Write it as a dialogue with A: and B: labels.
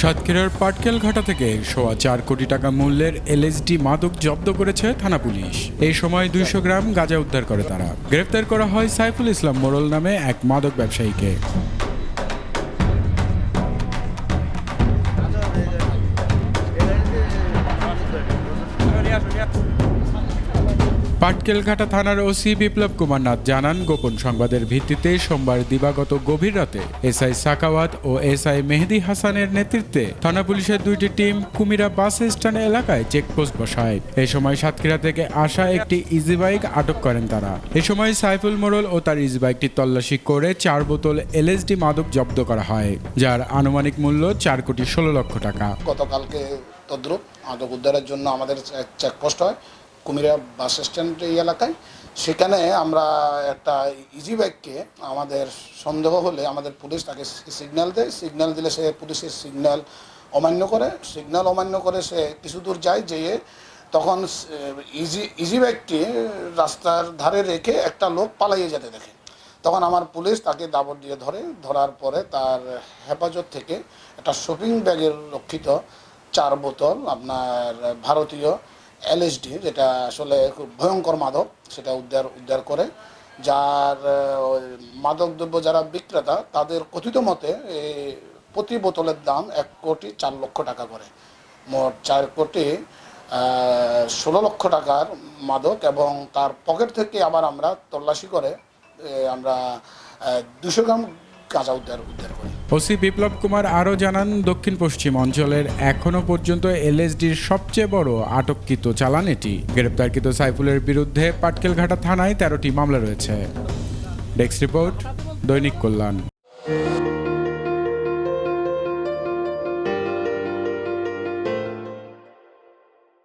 A: সাতক্ষীরার পাটকেল ঘাটা থেকে সোয়া চার কোটি টাকা মূল্যের এলএসডি মাদক জব্দ করেছে থানা পুলিশ। এই সময় দুইশো গ্রাম গাঁজা উদ্ধার করে তারা। গ্রেফতার করা হয় সাইফুল ইসলাম মোরল নামে এক মাদক ব্যবসায়ীকে। পাটকেলঘাটা থানার ওসি বিপ্লব কুমার নাথ জানান, গোপন সংবাদের ভিত্তিতে সোমবার দিবাগত গভীর রাতে এসআই সাকাওয়াত ও এসআই মেহেদি হাসানের নেতৃত্বে থানা পুলিশের দুইটি টিম কুমিরা বাস স্ট্যান্ড এলাকায় চেকপোস্ট বসায়। এ সময় সাতক্ষীরা থেকে আসা একটি ইজি বাইক আটক করেন তারা। এ সময় সাইফুল মোড়ল ও তার ইজি বাইকটি তল্লাশি করে চার বোতল এলএসডি মাদক জব্দ করা হয়, যার আনুমানিক মূল্য চার কোটি ষোলো লক্ষ টাকা।
B: গতকালকে তদ্রুপ মাদক উদ্ধারের জন্য আমাদের চেকপোস্ট হয়। কুমিরা বাস স্ট্যান্ড এই এলাকায়। সেখানে আমরা একটা ইজি বাইককে আমাদের সন্দেহ হলে আমাদের পুলিশ তাকে সিগন্যাল দেয়। সিগন্যাল দিলে সে পুলিশের সিগন্যাল অমান্য করে। সিগন্যাল অমান্য করে সে কিছু দূর যায় যেয়ে তখন ইজি ইজি বাইকটি রাস্তার ধারে রেখে একটা লোক পালাইয়ে যেতে দেখে। তখন আমার পুলিশ তাকে দাবর দিয়ে ধরে। ধরার পরে তার হেফাজত থেকে একটা শপিং ব্যাগের রক্ষিত চার বোতল আপনার ভারতীয় এলএসডি যেটা আসলে খুব ভয়ঙ্কর মাদক, সেটা উদ্ধার উদ্ধার করে। যার মাদকদ্রব্য যারা বিক্রেতা, তাদের কথিত মতে প্রতি বোতলের দাম এক কোটি চার লক্ষ টাকা করে। মোট চার কোটি ষোলো লক্ষ টাকার মাদক এবং তার পকেট থেকে আবার আমরা তল্লাশি করে আমরা দুশো গ্রাম গাঁজা উদ্ধার উদ্ধার করি।
A: ওসি বিপ্লব কুমার আরও জানান দক্ষিণ পশ্চিম অঞ্চলের এখনও পর্যন্ত এলএসডির সবচেয়ে বড় আটককৃত চালান এটি। গ্রেপ্তারকৃত সাইফুলের বিরুদ্ধে পাটকেলঘাটা থানায় তেরোটি মামলা রয়েছে। ডেস্ক রিপোর্ট, দৈনিক কল্যাণ।